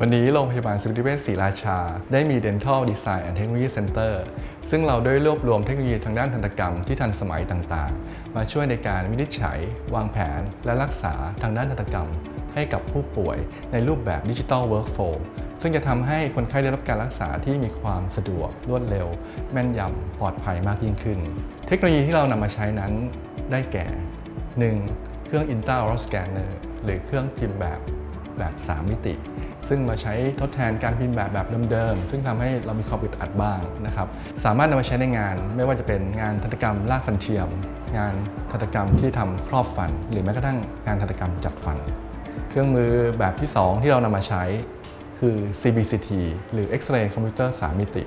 วันนี้โรงพยาบาลสมิติเวชศรีราชา ได้มี Dental Design and Technology Center ซึ่งเราได้รวบรวมเทคโนโลยีทางด้านทันตกรรมที่ทันสมัยต่างๆ มาช่วยในการวินิจฉัย วางแผน และรักษาทางด้านทันตกรรม ให้กับผู้ป่วยในรูปแบบดิจิทัล Workflow ซึ่งจะทำให้คนไข้ได้รับการรักษาที่มีความสะดวก รวดเร็ว แม่นยำปลอดภัยมากยิ่งขึ้น เทคโนโลยีที่เรานำมาใช้นั้นได้แก่ 1. เครื่อง Intraoral Scanner หรือเครื่องพิมพ์แบบ แบบ 3 มิติ ซึ่งมาใช้ทดแทนการพิมพ์แบบแบบเดิมๆ ซึ่งทำให้เรามีความอึดอัดบ้างนะครับ สามารถนำมาใช้ในงาน ไม่ว่าจะเป็นงานทันตกรรมลากฟันเทียม งานทันตกรรมที่ทำครอบฟัน หรือแม้กระทั่งงานทันตกรรมจัดฟัน เครื่องมือแบบที่ 2 ที่เรานำมาใช้คือ CBCT หรือ X-ray คอมพิวเตอร์3มิติ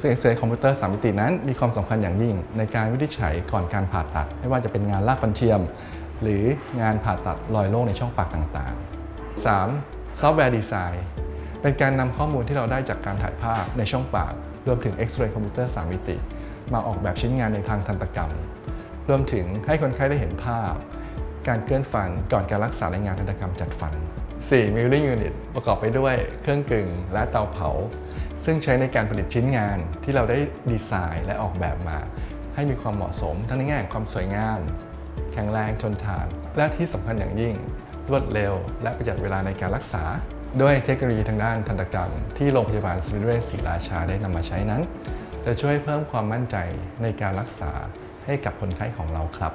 ซึ่ง X-ray คอมพิวเตอร์3มิตินั้นมีความสำคัญอย่างยิ่ง ในการวินิจฉัยก่อนการผ่าตัด ไม่ว่าจะเป็นงานลากฟันเทียม หรืองานผ่าตัดรอยโรคในช่องปากต่างๆ 3. ซอฟต์แวร์ดีไซน์เป็นการนำข้อมูลที่เราได้จากการถ่ายภาพในช่องปาก รวมถึง X-ray คอมพิวเตอร์3มิติ มาออกแบบชิ้นงานในทางทันตกรรม รวมถึงให้คนไข้ได้เห็นภาพ การเคลื่อนฟันก่อนการรักษาในงานทันตกรรมจัดฟัน 4. Milling Unit ประกอบไปด้วยเครื่องกึ่งและเตาเผา ซึ่งใช้ในการผลิตชิ้นงานที่เราได้ดีไซน์และออกแบบมา ให้มีความเหมาะสมทั้งในแง่ของความสวยงาม แข็งแรงทนทาน และที่สำคัญอย่างยิ่ง รวดเร็ว และประหยัดเวลาในการรักษา ด้วยเทคโนโลยีทางด้านทันตกรรม ที่โรงพยาบาลสมิติเวชศรีราชาได้นำมาใช้นั้น จะช่วยเพิ่มความมั่นใจในการรักษาให้กับคนไข้ของเราครับ